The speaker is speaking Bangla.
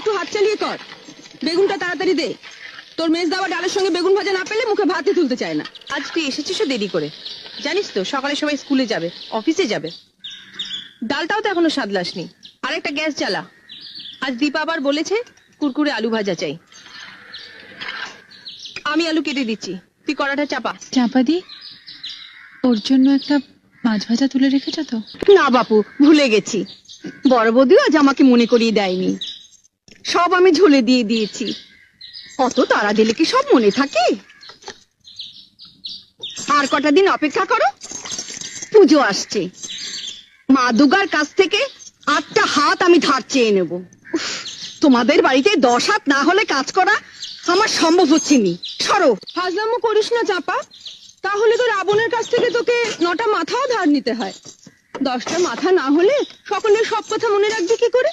হাত চালিয়ে কর। বেগুনটা তাড়াতাড়ি দে। তোর মেজ দাওয়া ডালের সঙ্গে বেগুন ভাজা না পেলে মুখে ভাতই তুলতে চায় না। আজ তুই এসেছিস দেরি করে। জানিস তো সকালে সবাই স্কুলে যাবে অফিসে যাবে। ডালটাও তো এখনও সাদলাসনি। আর একটা গ্যাস জ্বালা। আজ দীপা আবার বলেছে কুরকুরে আলু ভাজা চাই। আমি আলু কেটে দিচ্ছি। তুই কড়াটা চাপা। চাপা দি? ওর জন্য একটা মাছ ভাজা তুলে রেখেছ তো? না বাপু ভুলে গেছি। বড় বৌদিও আজ আমাকে মনে করিয়ে দেয়নি। সব আমি ঝুলে দিয়ে দিয়েছি। অত তারা দিলে কি সব মনে থাকে? আর কটা দিন অপেক্ষা করো, পুজো আসছে। মা দুর্গার কাছ থেকে আটটা হাত আমি ধার চেয়ে নেব। তোমাদের বাড়িতে দশ হাত না হলে কাজ করা আমার সম্ভব হচ্ছে নি। সরো। ফাজলামো করিস না চাপা। তাহলে তো রাবণের কাছ থেকে তোকে নটা মাথাও ধার নিতে হয়। দশটা মাথা না হলে সকলের সব কথা মনে রাখবি কি করে?